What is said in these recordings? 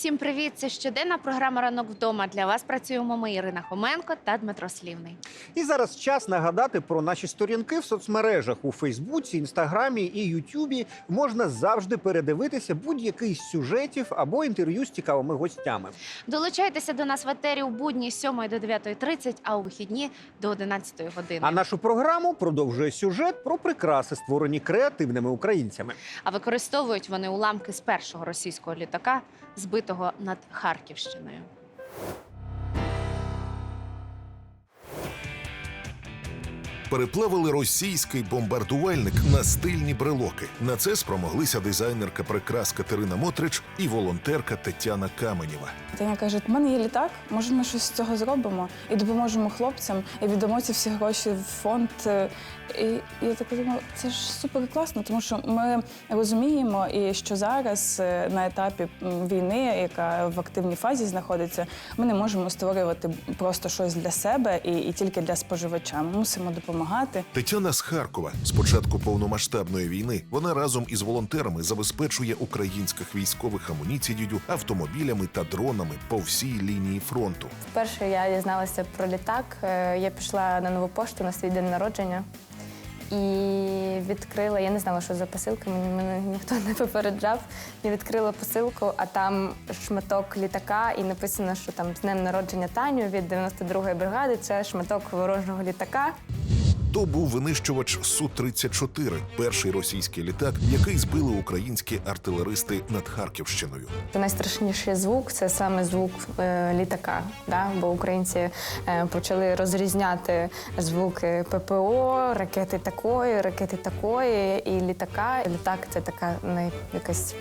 Всім привіт! Це щоденна програма Ранок вдома. Для вас працюємо ми Ірина Хоменко та Дмитро Слівний. І зараз час нагадати про наші сторінки в соцмережах у Фейсбуці, Інстаграмі і Ютубі. Можна завжди передивитися будь-який з сюжетів або інтерв'ю з цікавими гостями. Долучайтеся до нас в етері у будні з 7 до 9.30, а у вихідні до 11 години. А нашу програму продовжує сюжет про прикраси, створені креативними українцями. А використовують вони уламки з першого російського літака, збитого над Харківщиною. Переплавили російський бомбардувальник на стильні брелоки. На це спромоглися дизайнерка прикрас Катерина Мотрич і волонтерка Тетяна Каменєва. Таня каже: у мене є літак, може, ми щось з цього зробимо і допоможемо хлопцям, і віддамо ці всі гроші в фонд. Е, І я так думаю, це ж супер класно, тому що ми розуміємо, і що зараз е, на етапі війни, яка в активній фазі знаходиться, ми не можемо створювати просто щось для себе і, і тільки для споживача. Ми мусимо допомагати. Тетяна з Харкова. З початку повномасштабної війни вона разом із волонтерами забезпечує українських військових амуніцією, автомобілями та дронами по всій лінії фронту. Вперше я дізналася про літак. Е, Я пішла на нову пошту на свій день народження і відкрила. Я не знала, що за посилка, мені мене ніхто не попереджав. Я відкрила посилку, а там шматок літака, і написано, що там з днем народження Таню від 92-ї бригади. Це шматок ворожого літака. То був винищувач Су-34, перший російський літак, який збили українські артилеристи над Харківщиною. Найстрашніший звук це саме звук е, літака. Да? Бо українці е, почали розрізняти звуки ППО, ракети такої, ракети такої і літака. Літак це така най, якась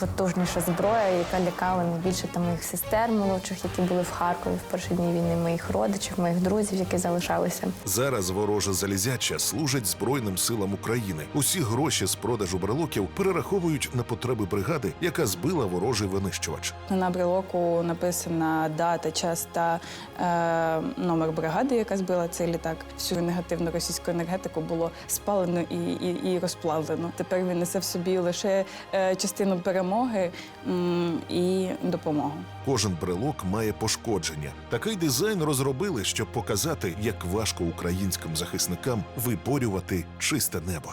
потужніша зброя, яка лякала найбільше там моїх сестер молодших, які були в Харкові в перші дні війни, моїх родичів, моїх друзів, які залишалися. Зараз вороже залізяча служить Збройним силам України. Усі гроші з продажу брелоків перераховують на потреби бригади, яка збила ворожий винищувач. На брелоку написана дата, час та е, номер бригади, яка збила цей літак. Всю негативну російську енергетику було спалено і, і, і розплавлено. Тепер він несе в собі лише е, частину перемоги м, і допомогу. Кожен брелок має пошкодження. Такий дизайн розробили, щоб показати, як важко українським захисникам виборювати чисте небо.